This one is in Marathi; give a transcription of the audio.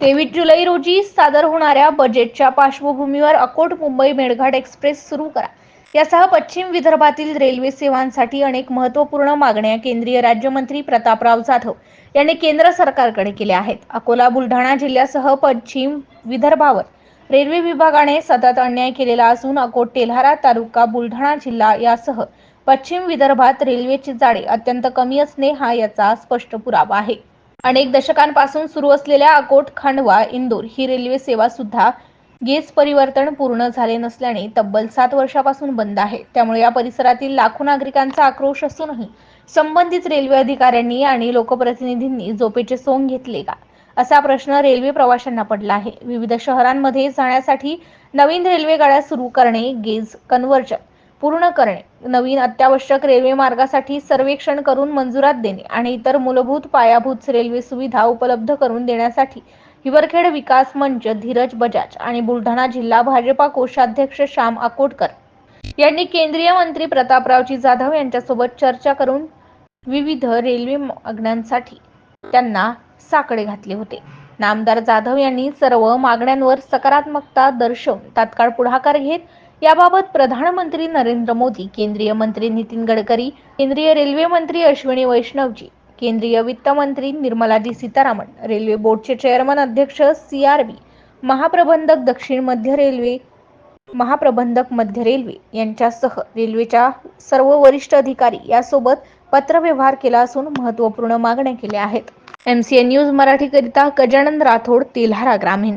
तेवीस जुलै रोजी सादर होणाऱ्या बजेटच्या पार्श्वभूमीवर अकोट मुंबई मेळघाट एक्सप्रेस सुरू करा. यासह पश्चिम विदर्भातील रेल्वे सेवांसाठी अनेक महत्त्वपूर्ण मागण्या केंद्रीय राज्यमंत्री प्रतापराव जाधव यांनी केंद्र सरकारकडे केल्या आहेत. अकोला बुलढाणा जिल्ह्यासह पश्चिम विदर्भावर रेल्वे विभागाने सतत अन्याय केलेला असून अकोट तेल्हारा तालुका बुलढाणा जिल्हा यासह पश्चिम विदर्भात रेल्वेची जाळे अत्यंत कमी असणे हा याचा स्पष्ट पुरावा आहे. अनेक दशकांपासून सुरू असलेल्या अकोट खांडवा इंदोर ही रेल्वे सेवा सुद्धा गेज परिवर्तन पूर्ण झाले नसल्याने तब्बल सात वर्षापासून बंद आहे. त्यामुळे या परिसरातील लाखो नागरिकांचा आक्रोश असूनही संबंधित रेल्वे अधिकाऱ्यांनी आणि लोकप्रतिनिधींनी झोपेचे सोंग घेतले का? असा प्रश्न रेल्वे प्रवाशांना पडला आहे. विविध शहरांमध्ये जाण्यासाठी नवीन रेल्वे गाड्या सुरू करणे गेज कन्व्हर्जन पूर्ण करणे नवीन अत्यावश्यक रेल्वे मार्गासाठी सर्वेक्षण करून मंजुरात देणे आणि इतर मूलभूत पायाभूत रेल्वे सुविधा उपलब्ध करून देण्यासाठी हिवरखेड विकास मंच धीरज बजाज आणि बुलढाणा जिल्हा भाजपा कोषाध्यक्ष श्याम अकोटकर यांनी केंद्रीय मंत्री प्रतापरावजी जाधव यांच्यासोबत चर्चा करून विविध रेल्वे मागण्यांसाठी त्यांना साकडे घातले होते. नामदार जाधव यांनी सर्व मागण्यांवर सकारात्मकता दर्शवून तात्काळ पुढाकार घेत याबाबत प्रधानमंत्री नरेंद्र मोदी केंद्रीय मंत्री नितीन गडकरी केंद्रीय रेल्वे मंत्री अश्विनी वैष्णवजी केंद्रीय वित्त मंत्री निर्मलाजी सीतारामन रेल्वे बोर्डचे चेअरमन अध्यक्ष सी आर बी महाप्रबंधक दक्षिण मध्य रेल्वे महाप्रबंधक मध्य रेल्वे यांच्यासह रेल्वेच्या सर्व वरिष्ठ अधिकारी यासोबत पत्रव्यवहार केला असून महत्त्वपूर्ण मागण्या केल्या आहेत. एम सी एन न्यूज मराठीकरिता गजानन राठोड तेल्हारा ग्रामीण.